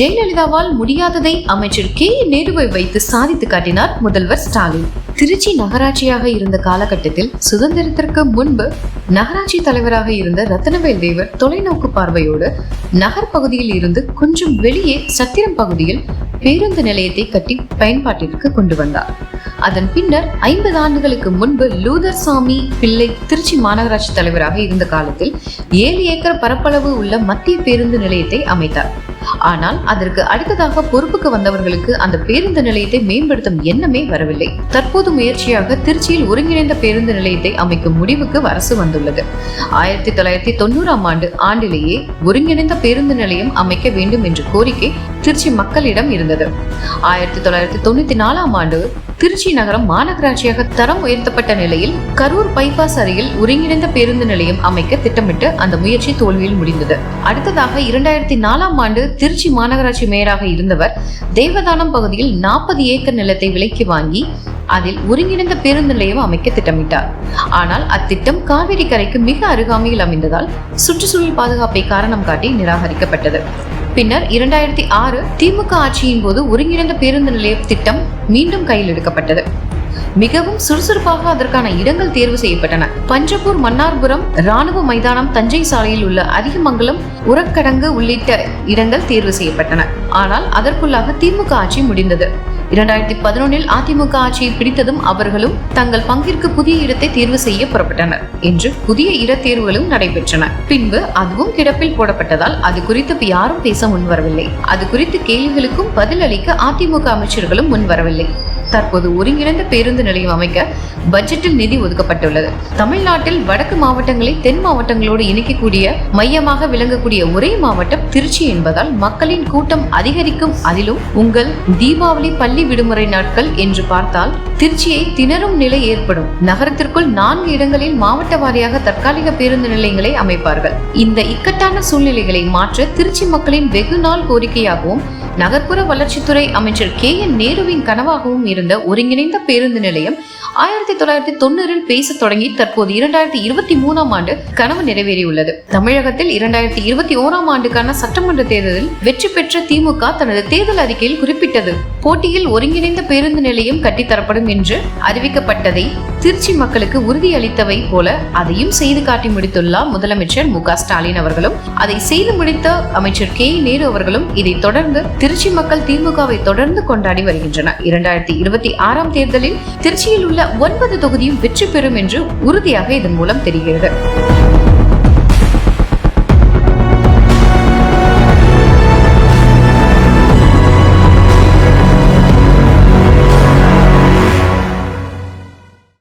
ஜெயலலிதாவால் முடியாததை அமைச்சர் கே. நேருவை வைத்து சாதித்து காட்டினார் முதல்வர் ஸ்டாலின். திருச்சி நகராட்சியாக இருந்த காலகட்டத்தில் சுதந்திரத்திற்கு முன்பு நகராட்சி தலைவராக இருந்த ரத்தனவேல் தேவர் தொலைநோக்கு பார்வையோடு நகர் பகுதியில் இருந்து கொஞ்சம் வெளியே சத்திரம் பகுதியில் பேருந்து நிலையத்தை கட்டி பயன்பாட்டிற்கு கொண்டு வந்தார். அதன் பின்னர் ஐம்பது ஆண்டுகளுக்கு முன்பு லூதர் சாமி பிள்ளை திருச்சி மாநகராட்சி தலைவராக இருந்த காலத்தில் ஏழு ஏக்கர் பரப்பளவு உள்ள மத்திய பேருந்து நிலையத்தை அமைத்தார். ஆனால் அதற்கு அடுத்ததாக பொறுப்புக்கு வந்தவர்களுக்கு அந்த பேருந்து நிலையத்தை மேம்படுத்தும் எண்ணமே வரவில்லை. தற்போது முயற்சியாக திருச்சியில் ஒருங்கிணைந்த பேருந்து நிலையத்தை அமைக்கும் முடிவுக்கு அரசு வந்துள்ளது. ஆயிரத்தி தொள்ளாயிரத்தி தொண்ணூறாம் ஆண்டு ஆண்டிலேயே ஒருங்கிணைந்த பேருந்து நிலையம் அமைக்க வேண்டும் என்ற கோரிக்கை திருச்சி மக்களிடம் இருந்தது. ஆயிரத்தி தொள்ளாயிரத்தி தொண்ணூத்தி நாலாம் ஆண்டு திருச்சி நகரம் மாநகராட்சியாக தரம் உயர்த்தப்பட்ட நிலையில் கரூர் பைபாஸ் அருகில் ஒருங்கிணைந்த பேருந்து நிலையம் அமைக்க திட்டமிட்டு அந்த முயற்சி தோல்வியில் முடிந்தது. அடுத்ததாக இரண்டாயிரத்தி நாலாம் ஆண்டு திருச்சி மாநகராட்சி மேயராக இருந்தவர் தேவதானம் பகுதியில் நாற்பது ஏக்கர் நிலத்தை விலைக்கு வாங்கி அதில் ஒருங்கிணைந்த பேருந்து நிலையம் அமைக்க திட்டமிட்டார். ஆனால் அத்திட்டம் காவிரி கரைக்கு மிக அருகாமையில் அமைந்ததால் சுற்றுச்சூழல் பாதுகாப்பை காரணம் காட்டி நிராகரிக்கப்பட்டது. பின்னர் இரண்டாயிரத்தி ஆறு திமுக ஆட்சியின் போது ஒருங்கிணைந்த பேருந்து நிலைய திட்டம் மீண்டும் கையில் எடுக்கப்பட்டது. மிகவும் சுறுசுறுப்பாக அதற்கான இடங்கள் தேர்வு செய்யப்பட்டன. பஞ்சப்பூர் மன்னார்புரம் ராணுவ மைதானம் தஞ்சை சாலையில் உள்ள அதிகமங்கலம் உரக்கடங்கு உள்ளிட்ட இடங்கள் தேர்வு செய்யப்பட்டன. ஆனால் அதற்குள்ளாக திமுக ஆட்சி முடிந்தது. இரண்டாயிரத்தி பதினொன்னில் அதிமுக ஆட்சியை பிடித்ததும் அவர்களும் தங்கள் பங்கிற்கு புதிய இடத்தை தேர்வு செய்ய புறப்பட்டனர். என்று புதிய இடத்தேர்வுகளும் நடைபெற்றன. பின்பு அதுவும் கிடப்பில் போடப்பட்டதால் அது குறித்து யாரும் பேச முன்வரவில்லை. அது குறித்து கேள்விகளுக்கும் பதில் அளிக்க அதிமுக அமைச்சர்களும் முன்வரவில்லை. தற்போது ஒருங்கிணைந்த பேருந்து நிலையம் அமைக்க பட்ஜெட்டில் நிதி ஒதுக்கப்பட்டுள்ளது. தமிழ்நாட்டில் வடக்கு மாவட்டங்களை தென் மாவட்டங்களோடு இணைக்கக்கூடிய மையமாக விளங்கக்கூடிய ஒரே மாவட்டம் திருச்சி என்பதால் மக்களின் கூட்டம் அதிகரிக்கும் அதிலும் உங்கள் தீபாவளி பள்ளி விடுமுறை நாட்கள் என்று பார்த்தால் திருச்சியை திணறும் நிலை ஏற்படும். நகரத்திற்குள் நான்கு இடங்களில் மாவட்ட வாரியாக தற்காலிக பேருந்து நிலையங்களை அமைப்பார்கள். இந்த இக்கட்டான சூழ்நிலைகளை மாற்ற திருச்சி மக்களின் வெகு நாள் கோரிக்கையாகவும் நகர்ப்புற வளர்ச்சித்துறை அமைச்சர் கே என் நேருவின் கனவாகவும் இருந்த ஒருங்கிணைந்த பேருந்து நிலையம் ஆயிரத்தி தொள்ளாயிரத்தி தொண்ணூறில் பேச தொடங்கி தற்போது இரண்டாயிரத்தி இருபத்தி மூணாம் ஆண்டு கனவு நிறைவேறியுள்ளது. தமிழகத்தில் இரண்டாயிரத்தி இருபத்தி ஓராம் ஆண்டுக்கான சட்டமன்ற தேர்தலில் வெற்றி பெற்ற திமுக தனது தேர்தல் அறிக்கையில் குறிப்பிட்டது. போட்டியில் ஒருங்கிணைந்த பேருந்து நிலையம் கட்டித்தரப்படும் என்று அறிவிக்கப்பட்டதை திருச்சி மக்களுக்கு உறுதியளித்தவை போல அதையும் செய்து காட்டி முடித்துள்ளார் முதலமைச்சர் மு ஸ்டாலின் அவர்களும் அதை செய்து முடித்த அமைச்சர் கே நேரு அவர்களும் இதை தொடர்ந்து திருச்சி மக்கள் திமுகவை தொடர்ந்து கொண்டாடி வருகின்றனர். இரண்டாயிரத்தி இருபத்தி ஆறாம் தேர்தலில் திருச்சியில் உள்ள ஒன்பது தொகுதியும் வெற்றி பெறும் என்று உறுதியாக இதன் மூலம் தெரிகிறது.